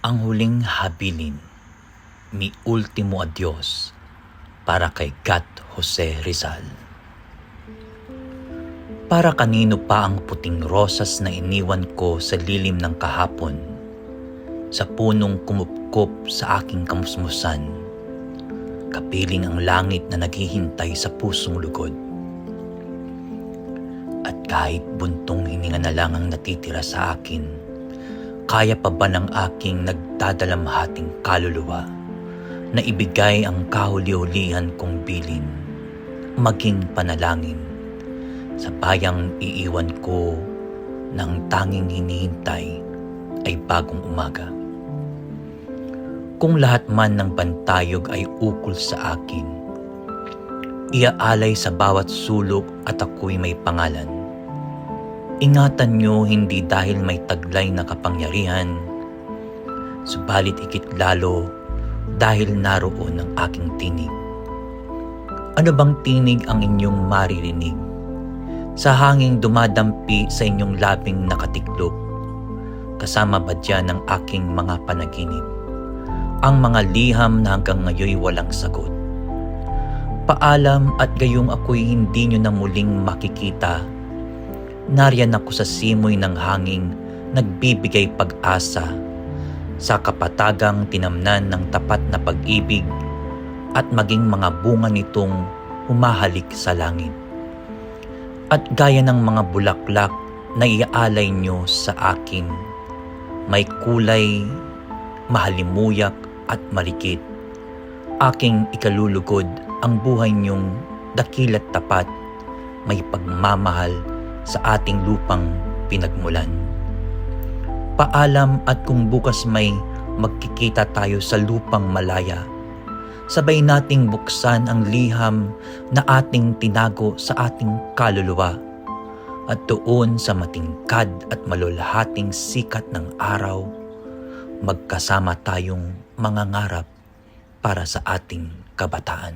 Ang huling habilin, mi ultimo adios para kay Gat Jose Rizal. Para kanino pa ang puting rosas na iniwan ko sa lilim ng kahapon, sa punong kumupkop sa aking kamusmusan, kapiling ang langit na naghihintay sa pusong lugod. At kahit buntong hininga na lang ang natitira sa akin, kaya pa ba ng aking nagdadalamhating kaluluwa na ibigay ang kahuli-hulihan kong bilin, maging panalangin sa bayang iiwan ko ng tanging hinihintay ay bagong umaga. Kung lahat man ng bantayog ay ukol sa akin, iaalay sa bawat sulok at ako'y may pangalan. Ingatan nyo hindi dahil may taglay na kapangyarihan, subalit ikit lalo dahil naroon ang aking tinig. Ano bang tinig ang inyong maririnig? Sa hanging dumadampi sa inyong labing nakatiklop, kasama ba dyan ang aking mga panaginip? Ang mga liham na hanggang ngayoy walang sagot. Paalam at gayong ako'y hindi nyo na muling makikita. Nariyan ako sa simoy ng hanging nagbibigay pag-asa sa kapatagang tinamnan ng tapat na pag-ibig at maging mga bunga nitong humahalik sa langit. At gaya ng mga bulaklak na iaalay nyo sa akin, may kulay, mahalimuyak at marikit. Aking ikalulugod ang buhay niyong dakilat tapat, may pagmamahal sa ating lupang pinagmulan. Paalam at kung bukas may magkikita tayo sa lupang malaya, sabay nating buksan ang liham na ating tinago sa ating kaluluwa at doon sa matingkad at malulahating sikat ng araw, magkasama tayong mangangarap para sa ating kabataan.